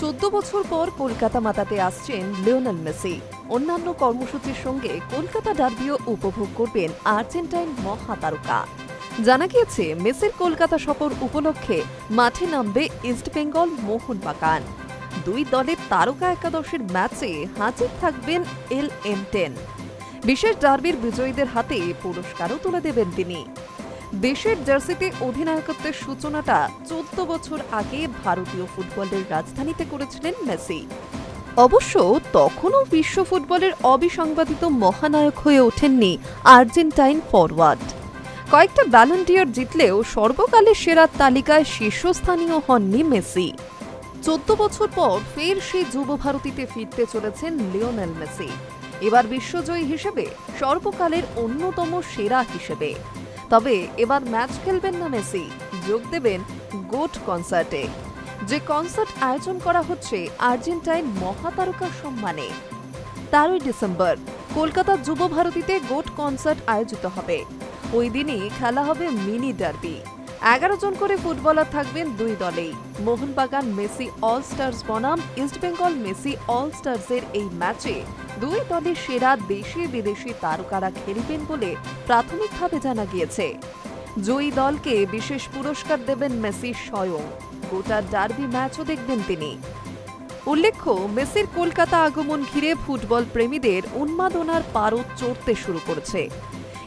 চোদ্দ বছর পর কলকাতা মাতাতে আসছেন লিওনেল মেসি। অন্যান্য কর্মসূচির সঙ্গে কলকাতা ডার্বিও উপভোগ করবেন আর্জেন্টাইন মহাতারকা। জানা গিয়েছে, মেসির কলকাতা সফর উপলক্ষে মাঠে নামবে ইস্টবেঙ্গল মোহনবাগান। দুই দলের তারকা একাদশের ম্যাচে হাজির থাকবেন এল এম টেন। বিশেষ ডার্বির বিজয়ীদের হাতে পুরস্কারও তুলে দেবেন তিনি। দেশের জার্সিতে অধিনায়কত্বের সূচনাটা চোদ্দ বছর আগে ভারতীয় ফুটবলের রাজধানীতে করেছিলেন মেসি। অবশ্য তখনও বিশ্ব ফুটবলের অবিসংবাদিত মহানায়ক হয়ে ওঠেননি আর্জেন্টাইন ফরওয়ার্ড। কয়েকটা ব্যালন্ডিয়ার জিতলেও সর্বকালের সেরার তালিকায় শীর্ষস্থানীয় হননি মেসি। চোদ্দ বছর পর ফের সেই যুব ভারতীতে ফিরতে চলেছেন লিওনেল মেসি। এবার বিশ্বজয়ী হিসেবে সর্বকালের অন্যতম সেরা হিসেবে। তবে এবার ম্যাচ খেলবেন না মেসি, যোগ দেবেন গোট কনসার্টে। যে কনসার্ট আয়োজন করা হচ্ছে আর্জেন্টাইন মহাতারকার সম্মানে। তেরোই ডিসেম্বর, কলকাতা যুব ভারতীতে গোট কনসার্ট আয়োজিত হবে। ওই দিনই খেলা হবে মিনি ডার্বি। এগারো জন করে ফুটবলার থাকবেন দুই দলেই। মোহনবাগান মেসি অল স্টার্স বনাম ইস্টবেঙ্গল মেসি অল স্টার্সের এই ম্যাচে দুই দলের সেরা দেশি বিদেশি তারকারা খেলবেন বলে প্রাথমিকভাবে জানা গিয়েছে। জয়ী দলকে বিশেষ পুরস্কার দেবেন মেসি স্বয়ং। গোটা ডার্বি ম্যাচও দেখবেন তিনি। উল্লেখ্য, মেসির কলকাতা আগমন ঘিরে ফুটবল প্রেমীদের উন্মাদনার পারদ চড়তে শুরু করেছে।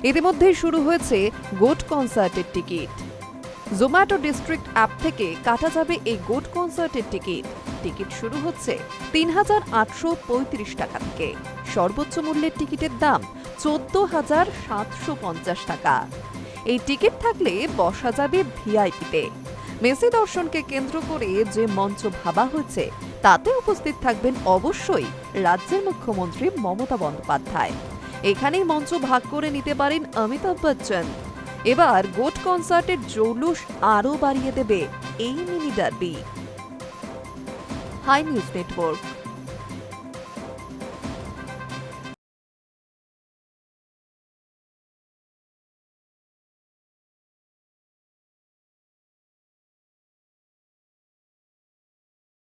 ইতিমধ্যেই শুরু হয়েছে গোট কনসার্টের টিকিট। জোম্যাটো ডিস্ট্রিক্ট অ্যাপ থেকে কাটা যাবে এই গোট কনসার্টের টিকিট টিকিট শুরু হচ্ছে তিন হাজার আটশো পঁয়ত্রিশ টাকা থেকে। সর্বোচ্চ মূল্যের টিকিটের দাম চোদ্দ হাজার সাতশো পঞ্চাশ টাকা। এই টিকিট থাকলে বসা যাবে ভিআইপিতে মেসি দর্শনকে কেন্দ্র করে যে মঞ্চ ভাবা হয়েছে, তাতে উপস্থিত থাকবেন অবশ্যই রাজ্যের মুখ্যমন্ত্রী মমতা বন্দ্যোপাধ্যায়। এখানেই মঞ্চ ভাগ করে নিতে পারেন অমিতাভ বচ্চন। এবার গোট কনসার্টের জৌলুস আরও বাড়িয়ে দেবে এই mini derby. High news network.